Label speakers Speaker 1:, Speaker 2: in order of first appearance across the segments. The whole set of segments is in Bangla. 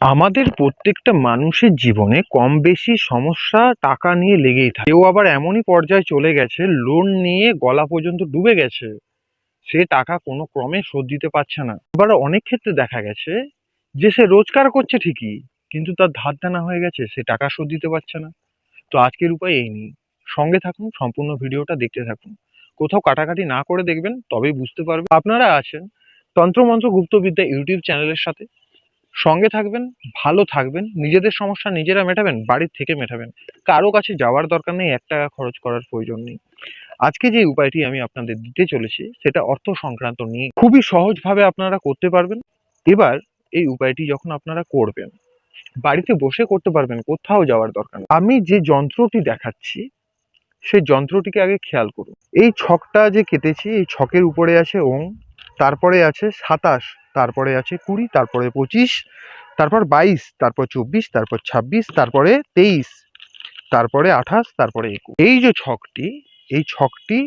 Speaker 1: আমাদের প্রত্যেকটা মানুষের জীবনে কম বেশি সমস্যা টাকা নিয়ে লেগেই থাকে। কেউ আবার এমনই পর্যায়ে চলে গেছে লোন নিয়ে গলা পর্যন্ত ডুবে গেছে, সে টাকা কোনো ক্রমে শোধ দিতে পারছে না। আবার অনেক ক্ষেত্রে দেখা গেছে যে সে রোজগার করছে ঠিকই, কিন্তু তার ধার দেনা হয়ে গেছে, সে টাকা শোধ দিতে পারছে না। তো আজকের উপায় এই নিয়ে সঙ্গে থাকুন, সম্পূর্ণ ভিডিওটা দেখতে থাকুন। কোথাও কাটাকাটি না করে দেখবেন, তবেই বুঝতে পারবেন। আপনারা আছেন তন্ত্রমন্ত্র গুপ্তবিদ্যা ইউটিউব চ্যানেলের সাথে। সঙ্গে থাকবেন, ভালো থাকবেন, নিজেদের সমস্যা নিজেরা মেটাবেন, বাড়ির থেকে মেটাবেন। কারও কাছে যাওয়ার দরকার নেই এক টাকা খরচ করার প্রয়োজন নেই। আজকে যে উপায়টি আমি আপনাদের দিতে চলেছি, সেটা অর্থ সংক্রান্ত নিয়ে খুবই সহজভাবে আপনারা করতে পারবেন। এবার এই উপায়টি যখন আপনারা করবেন, বাড়িতে বসে করতে পারবেন, কোথাও যাওয়ার দরকার আমি যে যন্ত্রটি দেখাচ্ছি, সেই যন্ত্রটিকে আগে খেয়াল করুন। এই ছকটা যে কেটেছি, এই ছকের উপরে আছে ওং, তারপরে আছে সাতাশ। তারপরে আছে কুড়ি, তারপরে পঁচিশ, তারপর বাইশ, তারপর চব্বিশ, তারপর ছাব্বিশ, তারপরে তেইশ, তারপরে আঠাশ, তারপরে একুশ। এই যে ছকটি, এই ছকটি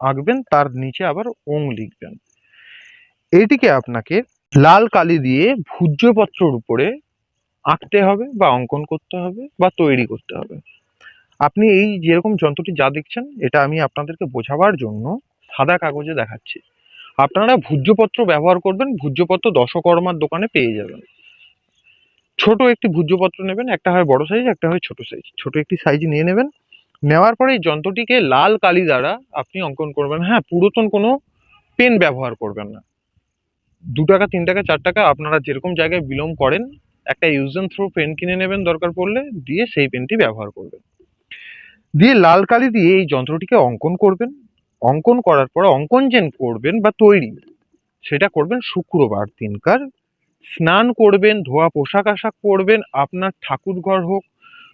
Speaker 1: আঁকবেন, তার নিচে আবার ওং লিখবেন। এটিকে আপনাকে লাল কালি দিয়ে ভূজ্যপত্রর উপরে আঁকতে হবে বা অঙ্কন করতে হবে বা তৈরি করতে হবে। আপনি এই যেরকম যন্ত্রটি যা দেখছেন, এটা আমি আপনাদেরকে বোঝাবার জন্য সাদা কাগজে দেখাচ্ছি। আপনারা ভূজ্যপত্র ব্যবহার করবেন, ভূজ্যপত্র দশকর্মার দোকানে পেয়ে যাবেন। ছোট একটি ভূজ্যপত্র নেবেন, একটা হয় বড় সাইজ একটা হয় ছোট সাইজ ছোট একটি সাইজ নিয়ে নেবেন। নেওয়ার পরে এই যন্ত্রটিকে লাল কালি দ্বারা আপনি অঙ্কন করবেন। হ্যাঁ পুরাতন কোনো পেন ব্যবহার করবেন না। দু টাকা, তিন টাকা, চার টাকা আপনারা যেরকম জায়গায় বিলং করেন, একটা ইউজ অ্যান্ড থ্রো পেন কিনে নেবেন দরকার পড়লে, দিয়ে সেই পেনটি ব্যবহার করবেন। দিয়ে লাল কালি দিয়ে এই যন্ত্রটিকে অঙ্কন করবেন। অঙ্কন করার পর অঙ্কন যে করবেন বা তৈরি, সেটা করবেন শুক্রবার দিনকার। স্নান করবেন, ধোয়া পোশাক আশাক পরবেন, আপনার ঠাকুর ঘর হোক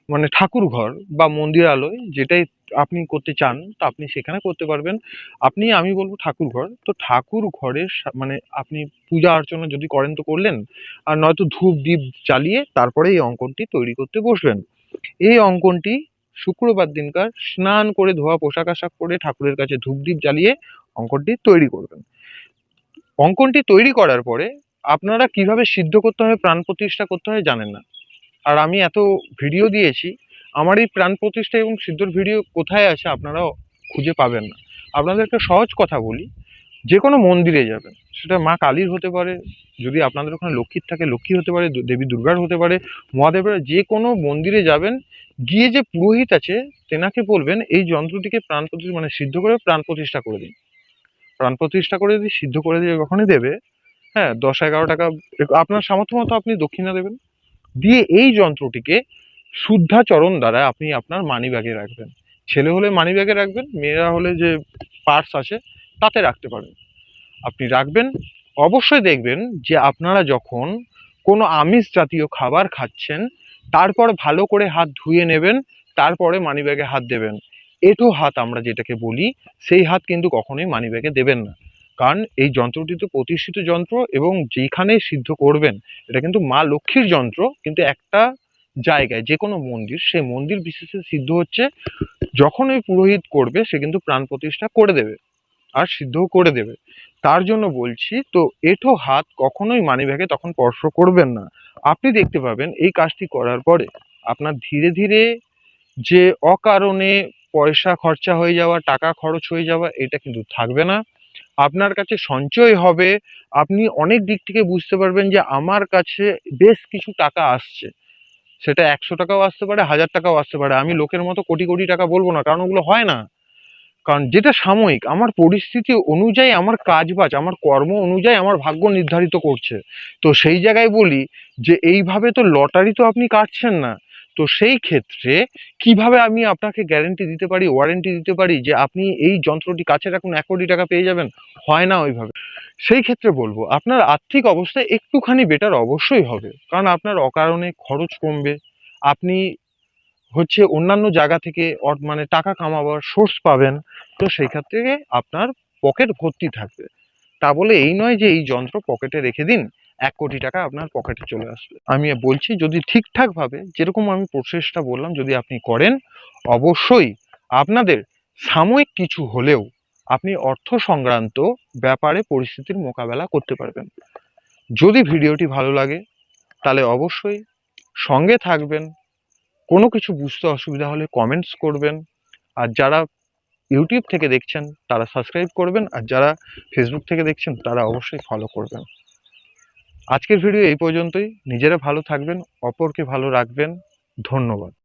Speaker 1: মানে ঠাকুর ঘর বা মন্দিরালয় যেটাই আপনি করতে চান, তা আপনি সেখানে করতে পারবেন। আপনি, আমি বলব ঠাকুর ঘর তো ঠাকুর ঘরের মানে আপনি পূজা অর্চনা যদি করেন তো করলেন, আর নয়তো ধূপ দ্বীপ জ্বালিয়ে তারপরে এই অঙ্কনটি তৈরি করতে বসবেন। এই অঙ্কনটি শুক্রবার দিনকার স্নান করে ধোয়া পোশাক আশাক পরে ঠাকুরের কাছে ধূপ দ্বীপ জ্বালিয়ে অঙ্কনটি তৈরি করবেন। অঙ্কনটি তৈরি করার পরে আপনারা কীভাবে সিদ্ধ করতে হয় প্রাণ প্রতিষ্ঠা করতে হয় জানেন না। আর আমি এত ভিডিও দিয়েছি, আমার এই প্রাণ প্রতিষ্ঠা এবং সিদ্ধর ভিডিও কোথায় আছে আপনারা খুঁজে পাবেন না। আপনাদেরকে সহজ কথা বলি, যে কোনো মন্দিরে যাবেন। সেটা মা কালীর হতে পারে, যদি আপনাদের ওখানে লক্ষ্মীর থাকে, লক্ষ্মী হতে পারে দেবী দুর্গার হতে পারে, মহাদেবের যে কোনো মন্দিরে যাবেন, গিয়ে যে পুরোহিত আছে, তেনাকে বলবেন, এই যন্ত্রটিকে প্রাণ প্রতিষ্ঠা মানে সিদ্ধ করে প্রাণ প্রতিষ্ঠা করে দিন। প্রাণ প্রতিষ্ঠা করে দিয়ে, সিদ্ধ করে দিয়ে যখনই দেবে হ্যাঁ দশ এগারো টাকা, আপনার সামর্থ্য মতো আপনি দক্ষিণা দেবেন। দিয়ে এই যন্ত্রটিকে শুদ্ধাচরণ দ্বারা আপনি আপনার মানি ব্যাগে রাখবেন। ছেলে হলে মানি ব্যাগে রাখবেন, মেয়েরা হলে যে পার্স আছে, তাতে রাখতে পারেন আপনি রাখবেন। অবশ্যই দেখবেন যে আপনারা যখন কোনো আমিষ জাতীয় খাবার খাচ্ছেন, তারপর ভালো করে হাত ধুয়ে নেবেন, তারপরে মানি ব্যাগে হাত দেবেন। এটো হাত আমরা যেটাকে বলি, সেই হাত কিন্তু কখনোই মানি ব্যাগে দেবেন না। কারণ এই যন্ত্রটি তো প্রতিষ্ঠিত যন্ত্র এবং যেখানে সিদ্ধ করবেন, এটা কিন্তু মা লক্ষ্মীর যন্ত্র। কিন্তু একটা জায়গায় যে কোনো মন্দির, সেই মন্দির বিশেষে সিদ্ধ হচ্ছে, যখন ওই পুরোহিত করবে, সে কিন্তু প্রাণ প্রতিষ্ঠা করে দেবে। আর সিদ্ধও করে দেবে। তার জন্য বলছি, তো এঁঠো হাত কখনোই মানিব্যাগে তখন স্পর্শ করবেন না। আপনি দেখতে পাবেন এই কাজটি করার পরে আপনার ধীরে ধীরে যে অকারণে পয়সা খরচা হয়ে যাওয়া, টাকা খরচ হয়ে যাওয়া, এটা কিন্তু থাকবে না। আপনার কাছে সঞ্চয় হবে, আপনি অনেক দিক থেকে বুঝতে পারবেন যে আমার কাছে বেশ কিছু টাকা আসছে। সেটা একশো টাকাও আসতে পারে, হাজার টাকাও আসতে পারে। আমি লোকের মতো কোটি কোটি টাকা বলব না, কারণ ওগুলো হয় না। কারণ যেটা সাময়িক, আমার পরিস্থিতি অনুযায়ী, আমার কাজ বাজ আমার কর্ম অনুযায়ী আমার ভাগ্য নির্ধারিত করছে। তো সেই জায়গায় বলি যে, এইভাবে তো লটারি তো আপনি কাটছেন না। তো সেই ক্ষেত্রে কীভাবে আমি আপনাকে গ্যারেন্টি দিতে পারি ওয়ারেন্টি দিতে পারি যে, আপনি এই যন্ত্রটি কাছে রাখুন এক কোটি টাকা পেয়ে যাবেন? হয় না ওইভাবে। সেই ক্ষেত্রে বলব, আপনার আর্থিক অবস্থা একটুখানি বেটার অবশ্যই হবে। কারণ আপনার অকারণে খরচ কমবে। আপনি হচ্ছে অন্যান্য জায়গা থেকে মানে টাকা কামাবার সোর্স পাবেন, তো সেই ক্ষেত্রে আপনার পকেট ভর্তি থাকবে। তা বলে এই নয় যে এই যন্ত্র পকেটে রেখে দিন, এক কোটি টাকা আপনার পকেটে চলে আসবে। আমি বলছি যদি ঠিকঠাক ভাবে, যেরকম আমি প্রসেসটা বললাম যদি আপনি করেন, অবশ্যই আপনাদের সাময়িক কিছু হলেও আপনি অর্থ সংক্রান্ত ব্যাপারে পরিস্থিতির মোকাবেলা করতে পারবেন। যদি ভিডিওটি ভালো লাগে, তাহলে অবশ্যই সঙ্গে থাকবেন কোনো কিছু বুঝতে অসুবিধা হলে কমেন্টস করবেন। আর যারা ইউটিউব থেকে দেখছেন, তারা সাবস্ক্রাইব করবেন। আর যারা ফেসবুক থেকে দেখছেন, তারা অবশ্যই ফলো করবেন। আজকের ভিডিও এই পর্যন্তই। নিজেরা ভালো থাকবেন, অপরকে ভালো রাখবেন। ধন্যবাদ।